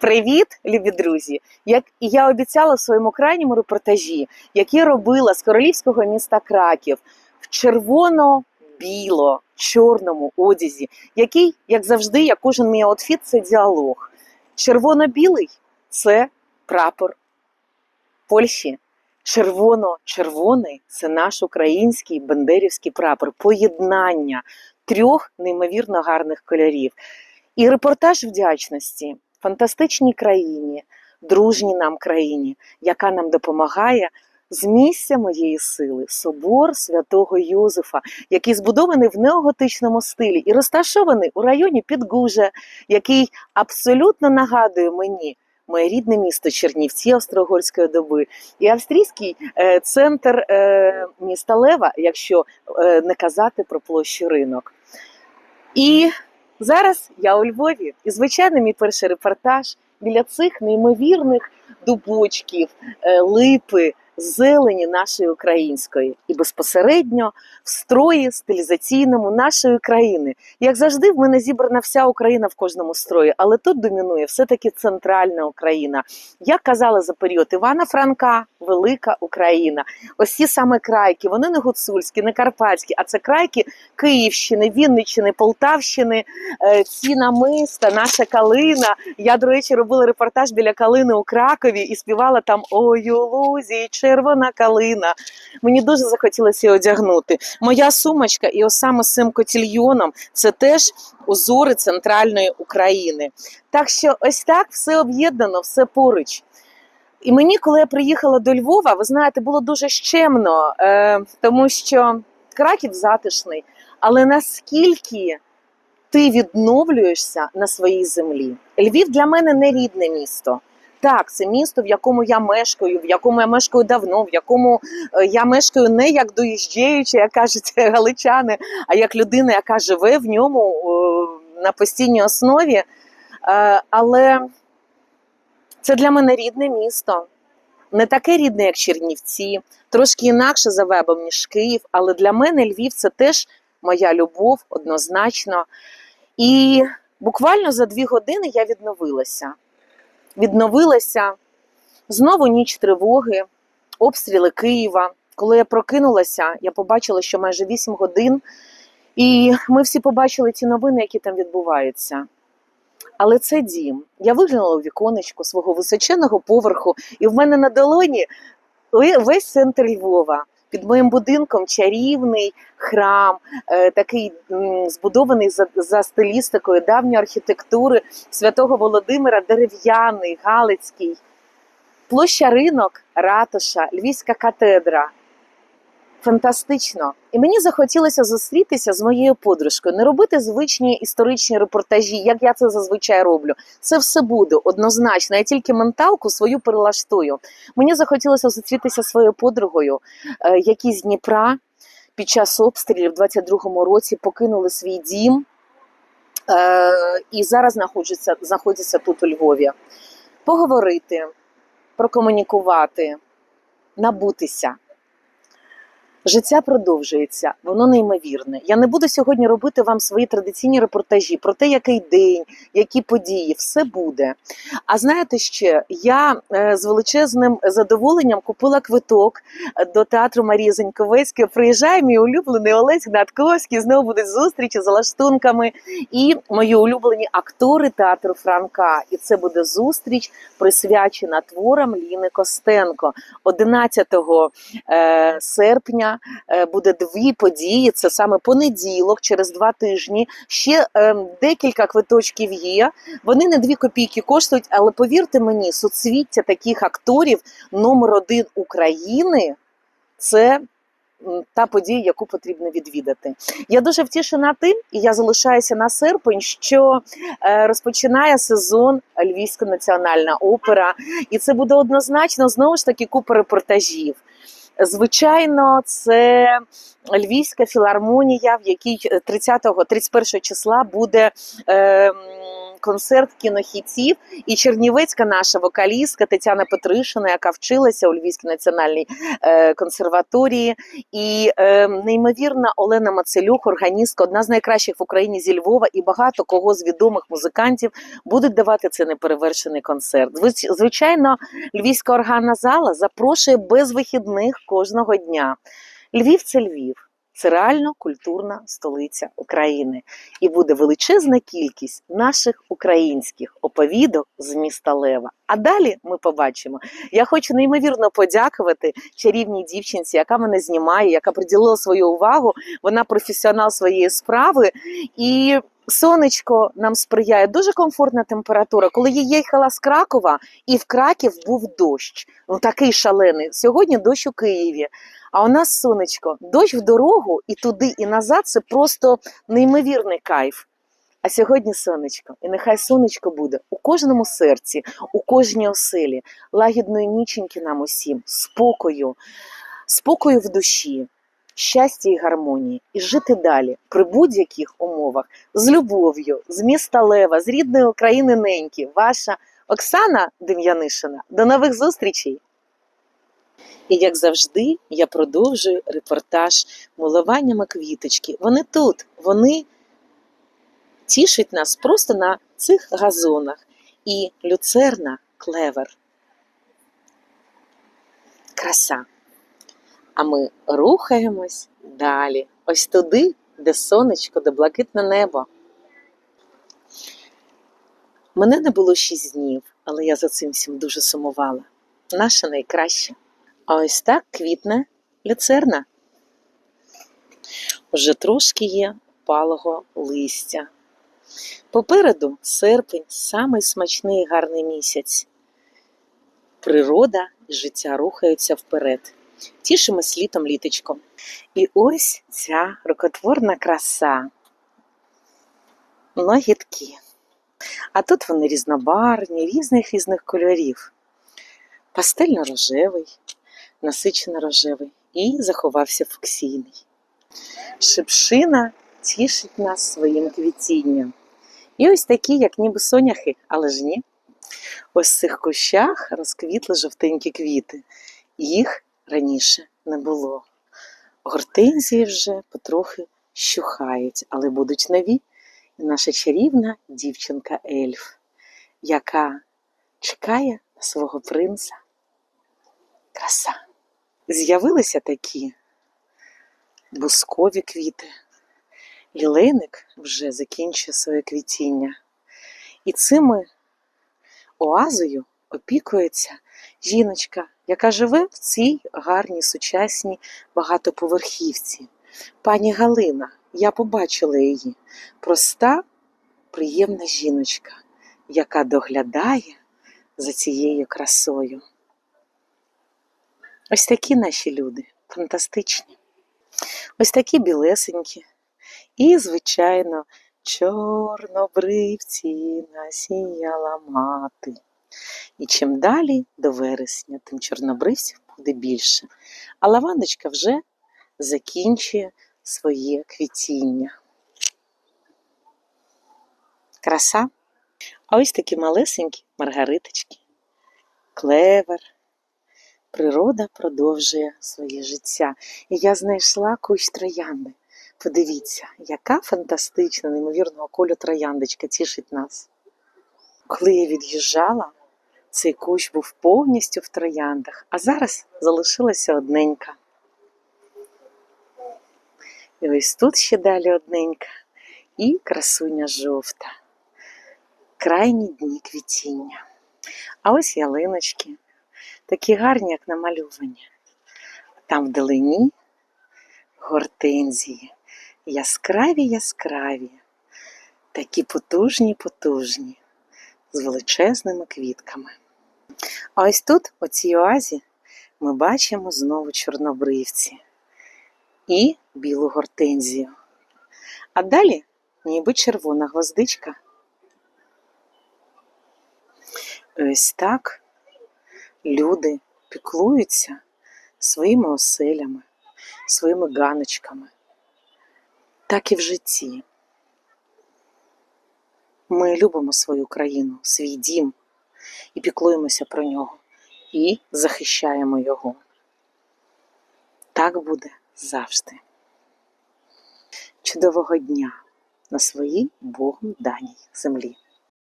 Привіт, любі друзі! Як і я обіцяла в своєму крайньому репортажі, який робила з королівського міста Краків в червоно-біло чорному одязі, який, як завжди, як кожен мій аутфіт, це діалог. Червоно-білий це прапор Польщі. Червоно-червоний це наш український бендерівський прапор, поєднання трьох неймовірно гарних кольорів. І репортаж вдячності фантастичній країні, дружній нам країні, яка нам допомагає з місця моєї сили, собор святого Йозефа, який збудований в неоготичному стилі і розташований у районі Підгужа, який абсолютно нагадує мені. Моє рідне місто Чернівці Австро-Угорської доби і австрійський е, центр е, міста Лева, якщо е, не казати про площу ринок. І зараз я у Львові, і звичайно, мій перший репортаж біля цих неймовірних дубочків, е, липи, зелені нашої української, і безпосередньо в строї стилізаційному нашої країни. Як завжди, в мене зібрана вся Україна в кожному строї, але тут домінує все-таки центральна Україна. Як казали за період Івана Франка, велика Україна. Ось ці саме крайки, вони не гуцульські, не карпатські, а це крайки Київщини, Вінниччини, Полтавщини, е, ці намиста, наша калина. Я, до речі, робила репортаж біля калини у Кракові і співала там Ой, у червона калина. Мені дуже захотілося її одягнути. Моя сумочка, і ось саме з цим котільйоном, це теж узори центральної України. Так що ось так все об'єднано, все поруч. І мені, коли я приїхала до Львова, ви знаєте, було дуже щемно, е, тому що Краків затишний, але наскільки ти відновлюєшся на своїй землі? Львів для мене не рідне місто. Так, це місто, в якому я мешкаю, в якому я мешкаю давно, в якому е, я мешкаю не як доїжджаючи, як кажуть галичани, а як людина, яка живе в ньому на постійній основі. Е, Але це для мене рідне місто. Не таке рідне, як Чернівці, трошки інакше за вебом, ніж Київ, але для мене Львів це теж моя любов однозначно. І буквально за дві години я відновилася. Відновилася знову ніч тривоги, обстріли Києва. Коли я прокинулася, я побачила, що майже 8 годин, і ми всі побачили ті новини, які там відбуваються. Але це дім. Я виглянула у віконечко свого височеного поверху, і в мене на долоні весь центр Львова. Під моїм будинком чарівний храм, е, такий збудований за, за стилістикою давньої архітектури святого Володимира, дерев'яний, галицький. Площа ринок, ратуша, Львівська катедра. Фантастично. І мені захотілося зустрітися з моєю подружкою, не робити звичні історичні репортажі, як я це зазвичай роблю. Це все буде однозначно. Я тільки менталку свою перелаштую. Мені захотілося зустрітися зі своєю подругою, е, які з Дніпра під час обстрілів в 22-му році покинули свій дім е, і зараз знаходяться, знаходяться тут у Львові. Поговорити, прокомунікувати, набутися. Життя продовжується, воно неймовірне. Я не буду сьогодні робити вам свої традиційні репортажі про те, який день, які події, все буде. А знаєте ще, я е, з величезним задоволенням купила квиток до театру Марії Заньковецької. Приїжджає мій улюблений Олесь Гнатковський. Знову будуть зустрічі з лаштунками і мої улюблені актори театру Франка. І це буде зустріч присвячена творам Ліни Костенко 11 е, серпня е, буде дві події. Це саме понеділок, через два тижні. Ще е, декілька квиточків є. Вони не дві копійки коштують, але повірте мені, суцвіття таких акторів номер один України це. Та подія, яку потрібно відвідати, я дуже втішена тим, і я залишаюся на серпень, що е, розпочинає сезон Львівська національна опера, і це буде однозначно знову ж таки купа репортажів. Звичайно, це Львівська філармонія, в якій 30-31 числа буде е, концерт кінохітів. І чернівецька наша вокалістка Тетяна Петришина, яка вчилася у Львівській національній е, консерваторії, і е, неймовірна Олена Мацелюк, органістка, одна з найкращих в Україні зі Львова, і багато кого з відомих музикантів будуть давати цей неперевершений концерт. Звич- Звичайно, Львівська органна зала запрошує без вихідних кожного дня. Львів це Львів. Це реально культурна столиця України, і буде величезна кількість наших українських оповідок з міста Лева. А далі ми побачимо. Я хочу неймовірно подякувати чарівній дівчинці, яка мене знімає, яка приділила свою увагу. Вона професіонал своєї справи і. Сонечко нам сприяє дуже комфортна температура. Коли я їхала з Кракова, і в Краків був дощ. Ну такий шалений. Сьогодні дощ у Києві. А у нас сонечко, дощ в дорогу і туди, і назад це просто неймовірний кайф. А сьогодні сонечко, і нехай сонечко буде у кожному серці, у кожній оселі, лагідної ніченьки нам усім, спокою, спокою в душі, щастя і гармонії, і жити далі при будь-яких умовах з любов'ю, з міста Лева, з рідної України неньки. Ваша Оксана Дем'янишина. До нових зустрічей! І як завжди, я продовжую репортаж милуваннями квіточки. Вони тут, вони тішать нас просто на цих газонах. І люцерна клевер. Краса. А ми рухаємось далі. Ось туди, де сонечко, де блакитне небо. Мене не було шість днів, але я за цим всім дуже сумувала. Наша найкраща. А ось так квітне люцерна. Уже трошки є палого листя. Попереду серпень самий смачний і гарний місяць. Природа і життя рухаються вперед. Тішимось літом літочком. І ось ця рукотворна краса. Ногітки. А тут вони різнобарвні, різних різних кольорів. Пастельно-рожевий, насичено-рожевий і заховався фуксійний. Шипшина тішить нас своїм квітінням. І ось такі, як ніби соняхи, але ж ні. Ось в цих кущах розквітли жовтенькі квіти. Їх раніше не було. Гортензії вже потрохи щухають, але будуть нові. І наша чарівна дівчинка Ельф, яка чекає на свого принца. Краса. З'явилися такі бускові квіти. Лілейник вже закінчує своє квітіння. І цими оазою опікується жіночка, яка живе в цій гарній сучасній багатоповерхівці. Пані Галина, я побачила її. Проста, приємна жіночка, яка доглядає за цією красою. Ось такі наші люди, фантастичні. Ось такі білесенькі. І, звичайно, чорнобривці насіяла мати. І чим далі до вересня, тим чорнобривців буде більше. А лавандочка вже закінчує своє квітіння. Краса. А ось такі малесенькі маргариточки, клевер. Природа продовжує своє життя. І я знайшла кущ троянди. Подивіться, яка фантастична, неймовірного кольору трояндочка тішить нас. Коли я від'їжджала, цей кущ був повністю в трояндах, а зараз залишилася одненька. І ось тут ще далі одненька, і красуня жовта. Крайні дні квітіння. А ось ялиночки, такі гарні, як намальовані. Там вдалині гортензії, яскраві яскраві, такі потужні, потужні, з величезними квітками. А ось тут, у цій оазі, ми бачимо знову чорнобривці і білу гортензію. А далі ніби червона гвоздичка. Ось так люди піклуються своїми оселями, своїми ганочками, так і в житті. Ми любимо свою країну, свій дім і піклуємося про нього, і захищаємо його. Так буде завжди. Чудового дня на своїй Богом даній землі.